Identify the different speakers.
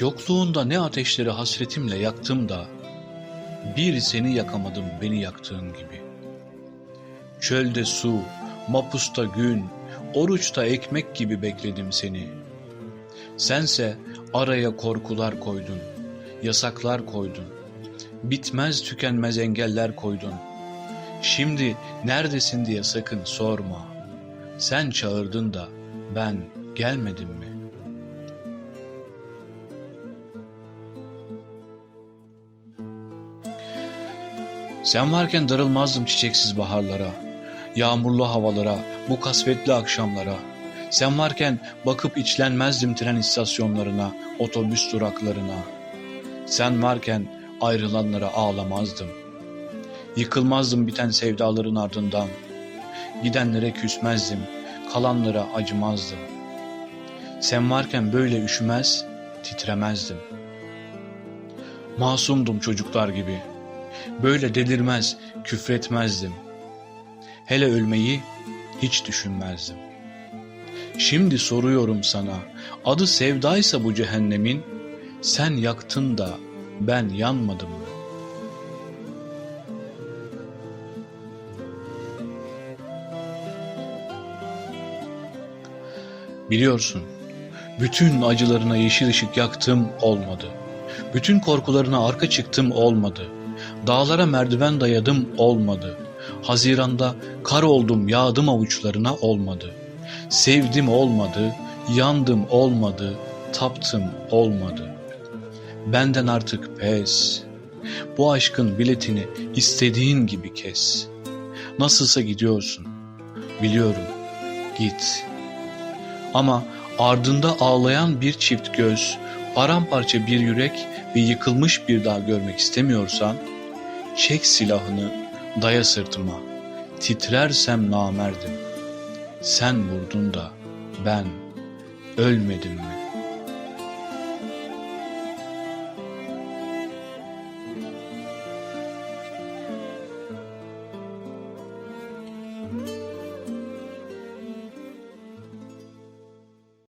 Speaker 1: Yokluğunda ne ateşleri hasretimle yaktım da, bir seni yakamadım beni yaktığın gibi. Çölde su, mapusta gün, oruçta ekmek gibi bekledim seni. Sense araya korkular koydun, yasaklar koydun, bitmez tükenmez engeller koydun.'' Şimdi neredesin diye sakın sorma. Sen çağırdın da ben gelmedim mi? Sen varken darılmazdım çiçeksiz baharlara, yağmurlu havalara, bu kasvetli akşamlara. Sen varken bakıp içlenmezdim tren istasyonlarına, otobüs duraklarına. Sen varken ayrılanlara ağlamazdım. Yıkılmazdım biten sevdaların ardından. Gidenlere küsmezdim, kalanlara acımazdım. Sen varken böyle üşümez, titremezdim. Masumdum çocuklar gibi. Böyle delirmez, küfretmezdim. Hele ölmeyi hiç düşünmezdim. Şimdi soruyorum sana, adı sevdaysa bu cehennemin, sen yaktın da ben yanmadım Biliyorsun, bütün acılarına yeşil ışık yaktım olmadı. Bütün korkularına arka çıktım olmadı. Dağlara merdiven dayadım olmadı. Haziranda kar oldum yağdım avuçlarına olmadı. Sevdim olmadı, yandım olmadı, taptım olmadı. Benden artık pes. Bu aşkın biletini istediğin gibi kes. Nasılsa gidiyorsun. Biliyorum. Git. Ama ardında ağlayan bir çift göz, paramparça bir yürek ve yıkılmış bir dağ görmek istemiyorsan, çek silahını, daya sırtıma, titrersem namerdim. Sen vurdun da ben ölmedim mi? thank you